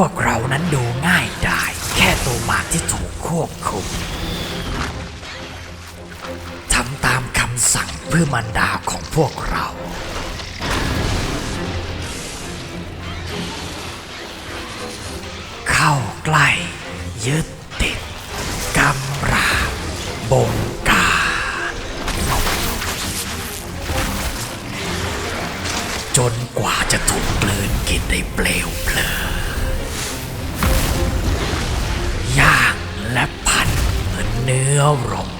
วกเรานั้นดูง่ายได้ แค่ตัวหมากที่ถูกควบคุมทำตามคำสั่งเพื่อมันดาของพวกเรา เข้าใกล้ ยึดติดกำราบบงการจนกว่าจะถูกกลืนกินในเปลว ย่